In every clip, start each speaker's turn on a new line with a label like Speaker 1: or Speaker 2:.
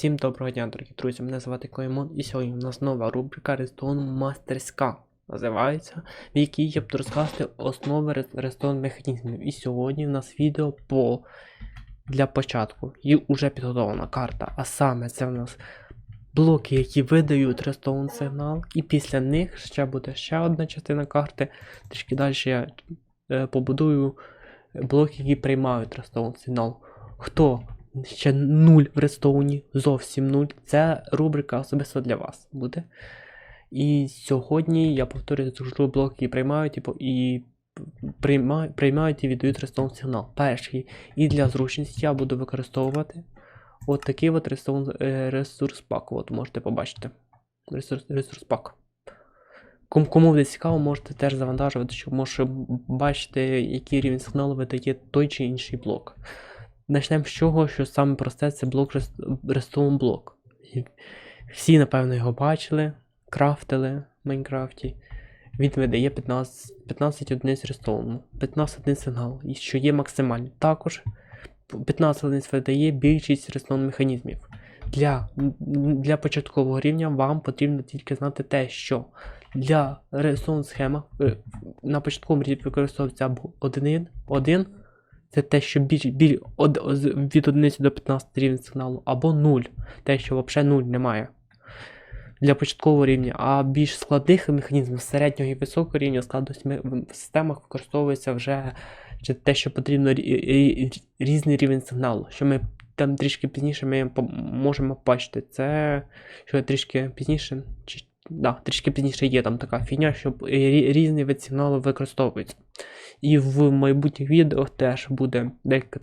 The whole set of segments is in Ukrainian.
Speaker 1: Всім доброго дня, дорогі друзі. Мене звати Клеймон, і сьогодні у нас нова рубрика Redstone Мастерська називається, в якій я буду розказувати основи Redstone механізмів. І сьогодні в нас відео по для початку. І вже підготовлена карта. А саме це в нас блоки, які видають Redstone сигнал. І після них ще буде ще одна частина карти. Трішки далі я е, побудую блоки, які приймають Redstone сигнал. Хто ще нуль в Редстоуні, зовсім нуль. Це рубрика особисто для вас буде. І сьогодні я повторюю зроблю блоки, які приймають і, і приймають, приймають і віддають Redstone сигнал. Перший. І для зручності я буду використовувати от такий от Redstone е, ресурс пак. От можете побачити. Ресурс, пак. Ком, кому буде цікаво, можете теж завантажувати, щоб може бачити, який рівень сигналу видає той чи інший блок. Почнемо з чого, що саме просте це блок Redstone блок. Всі, напевно, його бачили, крафтили в Майнкрафті. Він видає 15, 15 одиниць Redstone, 15 одиниць сигналу, і що є максимально. Також 15 одиниць видає більшість Redstone механізмів. Для, для початкового рівня вам потрібно тільки знати те, що для Redstone схема е, на початковому рівні використовується або 1, 1 це те, що біль, біль, од, від 1 до 15 рівень сигналу, або 0, те, що взагалі 0 немає. Для початкового рівня, а більш складних механізмів середнього і високого рівня складності в системах використовується вже те, що потрібно рі- рі- різний рівень сигналу. Що ми там трішки пізніше ми можемо бачити. Це що трішки пізніше, чи, да, трішки пізніше є там така фігня, що рі- різний вид сигналу використовується. І в майбутніх відео теж буде декілька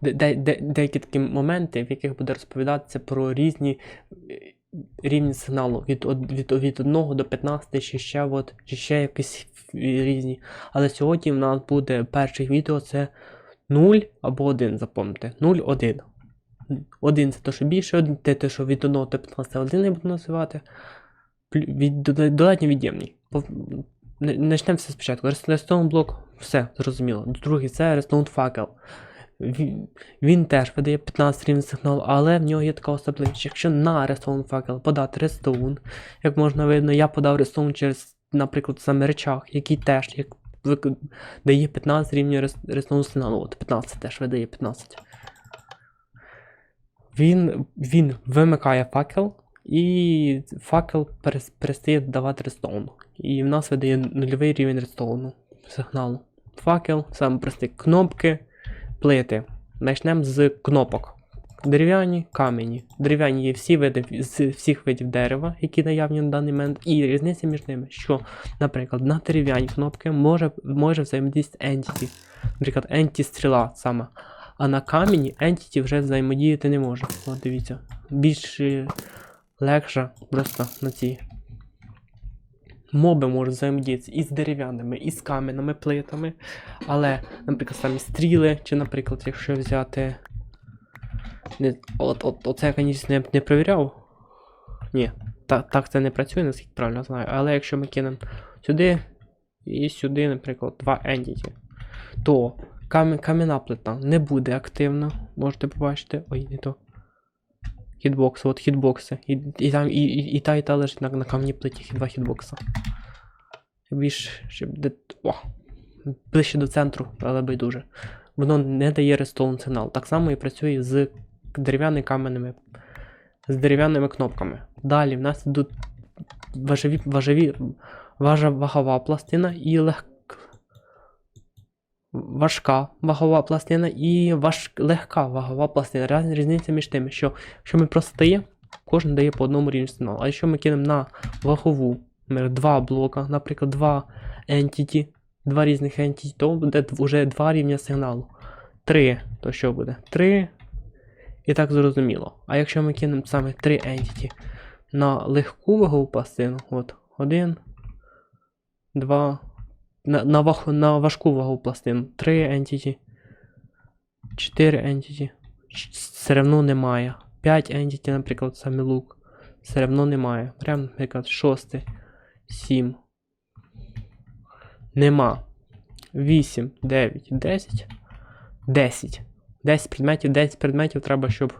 Speaker 1: де, де, де, деякі такі моменти, в яких буде розповідатися про різні е, рівні сигналу від, від, від 1 до 15, чи ще, от, чи ще якісь різні. Але сьогодні в нас буде перше відео це 0 або 1, запам'ятайте. 0, 1. 1 це те, що більше, 1 це те, що від 1 до 15 1 я буду називати. Від, дода- додатньо від'ємний. Почнемо все спочатку. Redstone блок, все, зрозуміло. Другий це Redstone факел. Він, теж видає 15 рівень сигналу, але в нього є така особливість. Якщо на Redstone факел подати Redstone, як можна видно, я подав Redstone через, наприклад, саме речах, який теж як, дає 15 рівнів Redstone сигналу. От 15 теж видає 15. Він, він вимикає факел, і факел перестає давати Redstone. І в нас видає нульовий рівень Redstone сигналу. Факел, саме простий кнопки, плити. Почнемо з кнопок. Дерев'яні, камені. Дерев'яні є всі види з всіх видів дерева, які наявні на даний момент. І різниця між ними, що, наприклад, на дерев'яні кнопки може, може взаємодіяти Entity. Наприклад, Entity стріла саме. А на камені Entity вже взаємодіяти не може. От дивіться. Більш легше просто на цій. Моби можуть взаємодіяти і з дерев'яними, і з каменними плитами. Але, наприклад, самі стріли, чи, наприклад, якщо взяти. Не, от, от, оце я, звісно, не, не перевіряв. Ні, так, так це не працює, наскільки правильно знаю. Але якщо ми кинемо сюди і сюди, наприклад, два entity, то кам'я- кам'яна плита не буде активна. Можете побачити. Ой, не то. Хітбокси, от хітбокси. І, і, там, і, і, і та, і та лежить на, на кам'яній плиті два хітбокса. Більш де. О, ближче до центру, але байдуже. Воно не дає рестон сигнал. Так само і працює з дерев'яними каменними. З дерев'яними кнопками. Далі в нас йдуть важові, важові, важа вагова пластина і лег... важка вагова пластина і важ... легка вагова пластина. Різниця між тими, що якщо ми просто дає, кожен дає по одному рівню сигналу. А якщо ми кинемо на вагову, два блока, наприклад, два entity, два різних entity, то буде вже два рівня сигналу. Три, то що буде? Три. І так зрозуміло. А якщо ми кинемо саме три entity на легку вагову пластину, от, один, два. На, на, ваг, на важку вагову пластину. Три entity. Чотири entity. Ч- Все одно немає. 5 entity, наприклад, саме лук. Все одно немає. Прям, наприклад, шостий. 7. Нема. 8, 9, 10. 10. 10 предметів, 10 предметів треба, щоб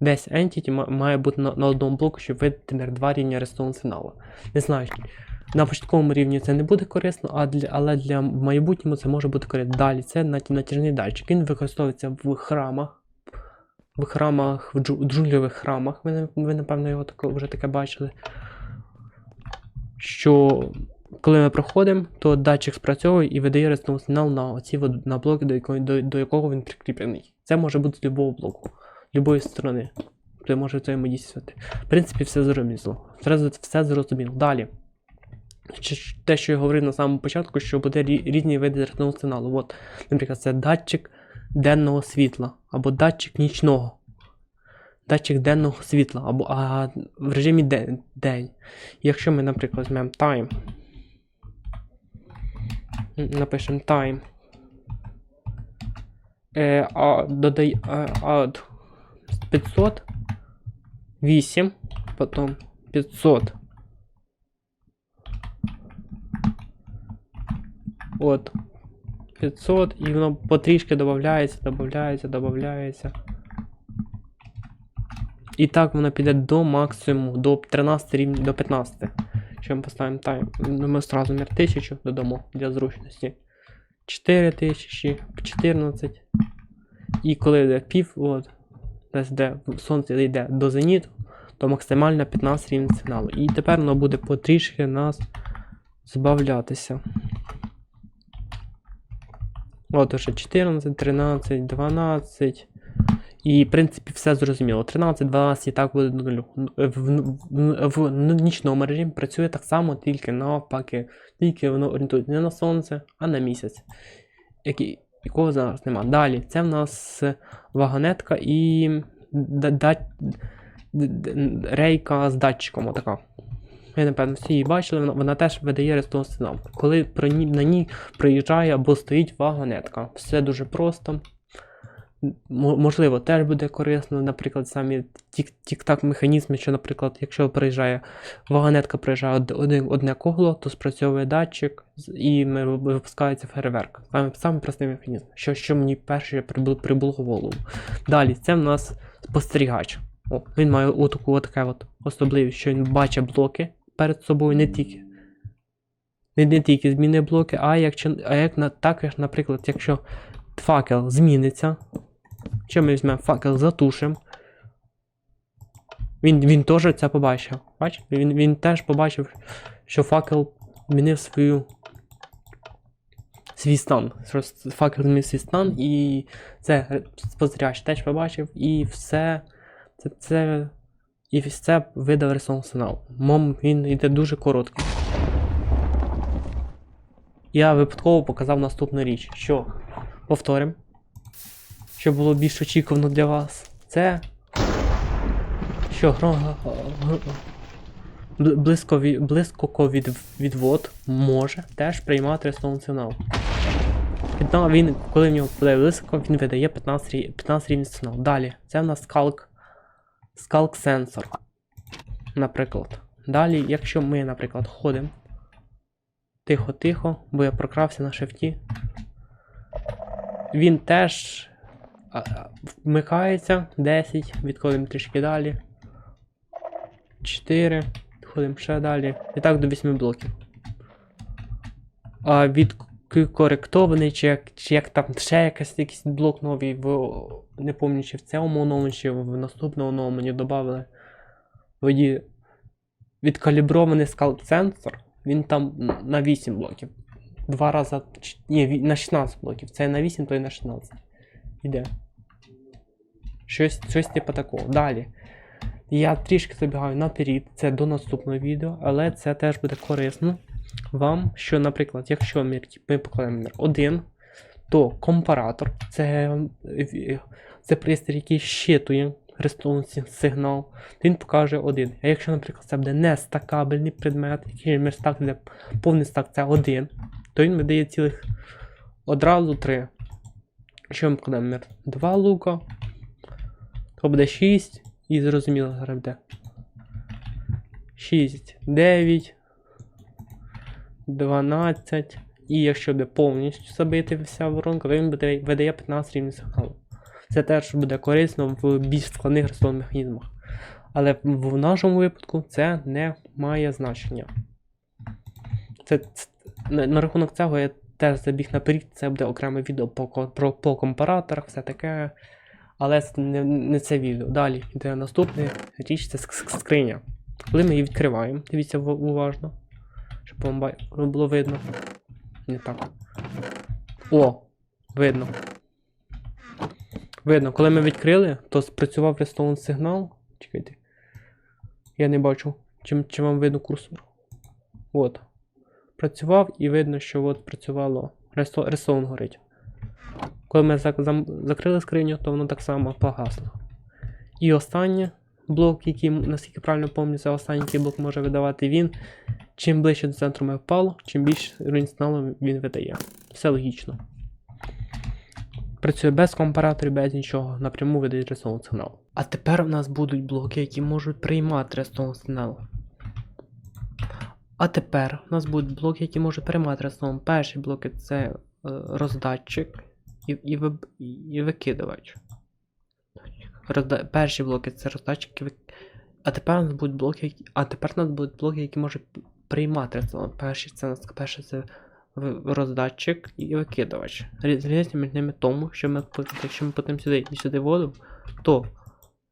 Speaker 1: Десь entity має бути на, на одному блоку, щоб видати наприклад, два рівня рестон сигналу. Не знаю, на початковому рівні це не буде корисно, а для, але для майбутнього це може бути корисно. Далі це натяжний датчик. Він використовується в храмах. В храмах, в джу- джунгльових храмах. Ви, ви напевно, його тако, вже таке бачили. Що коли ми проходимо, то датчик спрацьовує і видає ресторанний сигнал на оці на блоки, до якого, до, до якого він прикріплений. Це може бути з любого блоку, любої сторони. Ти може це йому взаємодійствувати. В принципі, все зрозуміло. Все зрозуміло. Далі. Те, що я говорив на самому початку, що буде різні види ресторанного сигналу. От, наприклад, це датчик денного світла або датчик нічного. Датчик денного світла, або а, в режимі день. день. Якщо ми, наприклад, візьмемо time. Напишемо time. Е, а, додай, а, add 500. 8. Потім 500. От. 500 і воно потрішки додається, додається, додається. І так воно піде до максимуму, до 13 рівня, до 15. Що ми поставимо тайм? Ну, ми одразу мір 1000 додамо для зручності. 4000, 14. І коли йде пів, от, десь де сонце йде до зеніту, то максимально 15 рівень сигналу. І тепер воно буде потрішки нас збавлятися. От уже 14, 13, 12. І, в принципі, все зрозуміло. 13, 12 і так буде до нулю. В, в, в, нічному режимі працює так само, тільки навпаки. Тільки воно орієнтується не на сонце, а на місяць. Який, якого зараз нема. Далі, це в нас вагонетка і рейка з датчиком. Отака. Ви, напевно, всі її бачили, вона, вона теж видає рестон сигнал. Коли про на ній приїжджає або стоїть вагонетка. Все дуже просто. Можливо, теж буде корисно, наприклад, самі тік- тік-так механізми, що, наприклад, якщо приїжджає вагонетка, приїжджає один, одне коло, то спрацьовує датчик і випускається фейерверк. Саме, саме простий механізм. Що, що мені перше прибуло в голову. Далі, це в нас спостерігач. О, він має отаку отаке от особливість, що він бачить блоки перед собою не тільки. Не, не тільки зміни блоки, а як, а як також, наприклад, якщо факел зміниться, що ми візьмемо факел затушимо. Він, він теж це побачив. Бач? Він, він теж побачив, що факел змінив свою свій стан. Факел змінив свій стан, і це спостерігач теж побачив, і все. Це, це і все видав ресурс сигнал. Мом він йде дуже короткий. Я випадково показав наступну річ, що повторимо, щоб було більш очікувано для вас. Це. Що гро- гро- бл- відвод може теж приймати ресурс сигнал. Він, коли в нього буде блиско, він видає 15, рі- 15 рівень сигнал. Далі, це в нас скалк. Скалк сенсор. Наприклад. Далі, якщо ми, наприклад, ходимо. Тихо-тихо, бо я прокрався на шифті. Він теж вмикається 10, відходимо трішки далі. 4, відходимо ще далі. І так до 8 блоків. А від коректований, чи як, чи як там ще якийсь, якийсь блок новий, в, не пам'ятаю, чи в цьому оновленні, чи в наступному оновленні додали. Воді відкалібрований скалп сенсор, він там на 8 блоків. Два рази. Ні, на 16 блоків. Це на 8, то і на 16. Іде. Щось, щось типу такого. Далі. Я трішки забігаю наперед, це до наступного відео, але це теж буде корисно вам, що, наприклад, якщо ми, покладемо номер 1, то компаратор це, це пристрій, який щитує респонсі сигнал, він покаже 1. А якщо, наприклад, це буде не стакабельний предмет, який ми стак, де повний стак це 1, то він видає цілих одразу 3. Якщо ми покладемо номер 2 лука, то буде 6 і зрозуміло зараз буде. 6, 9, 12. І якщо буде повністю забити вся воронка, то він видає 15 рівень сигналу. Це теж буде корисно в більш складних рестових механізмах. Але в нашому випадку це не має значення. Це, ц- на, на рахунок цього я теж забіг наперед, це буде окреме відео по, про, по компараторах, все таке. Але це не, не це відео. Далі йде наступна річ, це ск- ск- скриня. Коли ми її відкриваємо, дивіться уважно, щоб вам ба- було видно. Не так. О! Видно. Видно, коли ми відкрили, то спрацював рестон сигнал. Чекайте. Я не бачу. Чи, чи вам видно курсор? От. Працював і видно, що от працювало. Рестон горить. Коли ми зак- закрили скриню, то воно так само погасло. І останнє блок, який, наскільки правильно пам'ятаю, останній блок може видавати він. Чим ближче до центру ми впало, чим більше рівень сигналу він видає. Все логічно. Працює без компараторів, без нічого, напряму видає рестон сигнал. А тепер в нас будуть блоки, які можуть приймати рестон сигнал. А тепер у нас будуть блоки, які можуть приймати рестон. Перші блоки це е, роздатчик і, і, виб- і викидувач. Розда... Перші блоки це роздатчик і вик... А тепер у нас будуть блоки, які... а тепер у нас будуть блоки, які можуть приймати. Перші це перше це роздатчик і викидувач. Різниця між ними тому, що ми, якщо ми потім сюди і сюди воду, то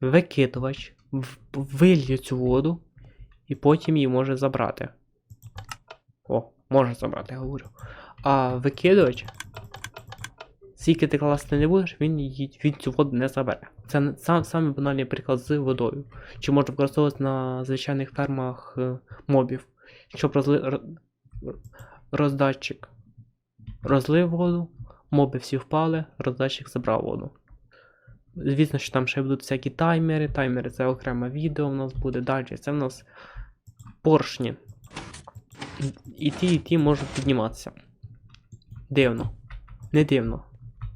Speaker 1: викидувач вильє цю воду і потім її може забрати. О, може забрати, я говорю. А викидувач, скільки ти класти не будеш, він її він цю воду не забере. Це сам, самий банальний приклад з водою. Чи можна використовувати на звичайних фермах е, мобів. Щоб розли... роздатчик розлив воду, моби всі впали, роздатчик забрав воду. Звісно, що там ще будуть всякі таймери. Таймери це окреме відео у нас буде далі. Це в нас поршні. І- ті, і ті можуть підніматися. Дивно. Не дивно.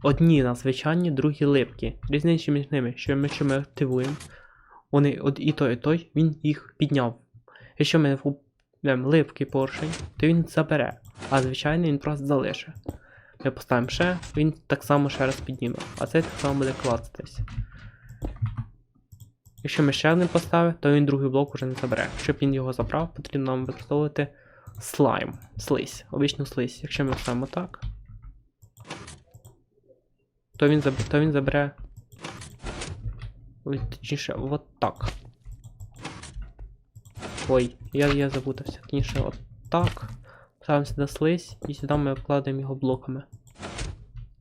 Speaker 1: Одні на звичайні, другі липкі. Різниця між ними, що ми, що ми активуємо. Вони і той, і той, він їх підняв. Якщо ми вкупимо липкий поршень, то він забере, а звичайний він просто залишить. Ми поставимо ще, він так само ще раз підніме, а цей так само буде клацатись. Якщо ми ще один поставимо, то він другий блок уже не забере. Щоб він його забрав, потрібно нам використовувати слайм, слизь, обичну слизь. Якщо ми ставимо так, то він, заб... то він забере. Точніше, от так. Ой, я, я запутався. Точніше, от так. Ставимо сюди слизь і сюди ми вкладаємо його блоками.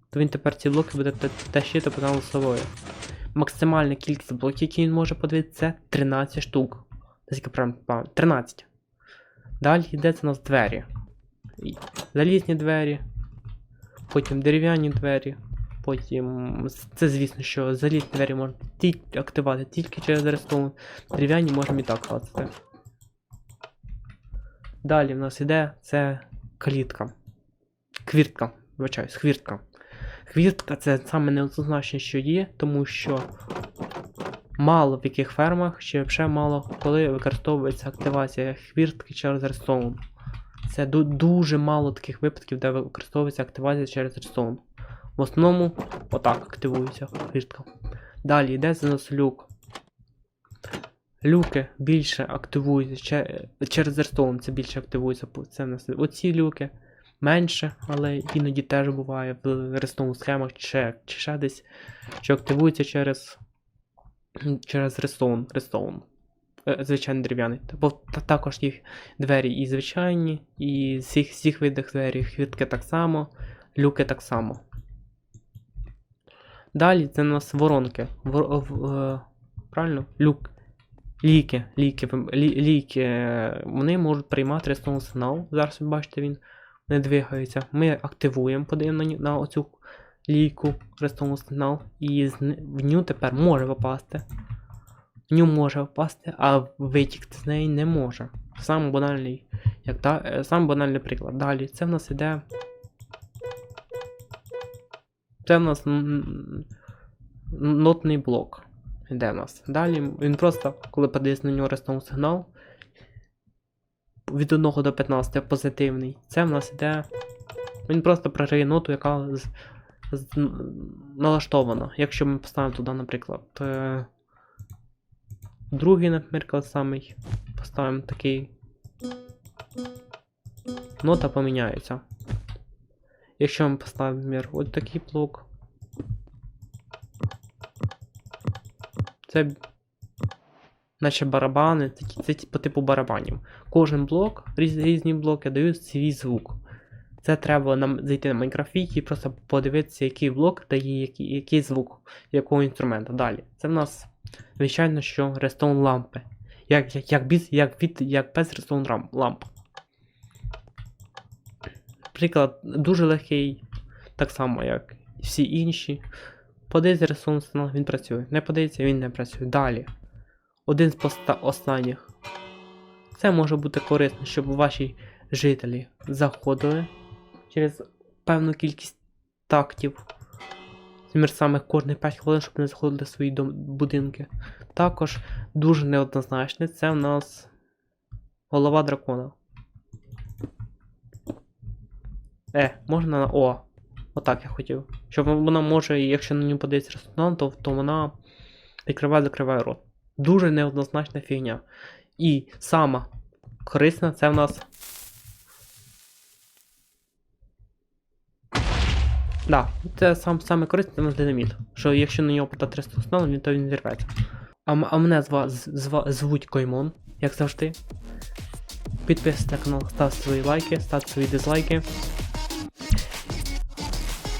Speaker 1: То він тепер ці блоки буде тащити по собою. Максимальна кількість блоків, які він може подивитися, це 13 штук. Наскільки правильно пам'ятаю? 13. Далі йде це у нас двері. Залізні двері. Потім дерев'яні двері. Потім. Це звісно, що залізні двері можна активувати тільки через рестон. Дерев'яні можемо і так класти. Далі в нас іде це клітка. Квіртка. Вибачаюсь, хвіртка. Хвіртка це саме неоднозначне, що є, тому що мало в яких фермах, чи взагалі мало коли використовується активація хвіртки через рестон. Це ду- дуже мало таких випадків, де використовується активація через рестон. В основному отак активується хвіртка. Далі йде за нас люк. Люки більше активуються через рестон, це більше активується. Це в нас оці люки менше, але іноді теж буває в рестон схемах чи, чи ще десь, що активується через, через рестон. Е, Звичайний дерев'яний. Бо також є двері і звичайні, і з всіх, всіх видах двері хвітки так само, люки так само. Далі це у нас воронки. Вор, е, правильно? Люк. Ліки, ліки, лі, ліки, е, вони можуть приймати рестон сигнал. Зараз ви бачите, він не двигається. Ми активуємо, подаємо на, на оцю лійку рестон сигнал, і в ню тепер може попасти. В ню може попасти, а витікти з неї не може. Сам банальний, як та, е, сам банальний приклад. Далі, це в нас іде. Це в нас нотний блок. Іде в нас. Далі він просто, коли подається на нього рестон сигнал, від 1 до 15 позитивний. Це в нас іде. Він просто програє ноту, яка з- з- н- налаштовано. Якщо ми поставимо туди, наприклад, е, другий, наприклад, самий, поставимо такий. Нота поміняється. Якщо ми поставимо, наприклад, ось такий блок. Це наче барабани, такі, це по типу барабанів. Кожен блок, різ, різні блоки дають свій звук. Це треба нам зайти на Minecraft і просто подивитися, який блок дає який, який звук якого інструмента. Далі. Це в нас, звичайно, що рестон лампи. Як, як, як, без, як, від, як без рестон ламп. Приклад дуже легкий, так само, як всі інші. Подається сигнал, він працює. Не подається, він не працює. Далі. Один з останніх. Це може бути корисно, щоб ваші жителі заходили через певну кількість тактів. Змір самих кожних 5 хвилин, щоб не заходили в свої будинки. Також дуже неоднозначне це в нас голова дракона. Е, можна на О. Отак я хотів. Щоб вона може, якщо на нього подається резонанс, то, то вона відкриває закриває рот. Дуже неоднозначна фігня. І сама корисна це в нас. Да, це сам, саме корисне це в нас динаміт. Що якщо на нього подати ресурсонал, він то він зірветься. А, а мене зва, зва, звуть Коймон, як завжди. Підписуйся на канал, ставте свої лайки, ставте свої дизлайки.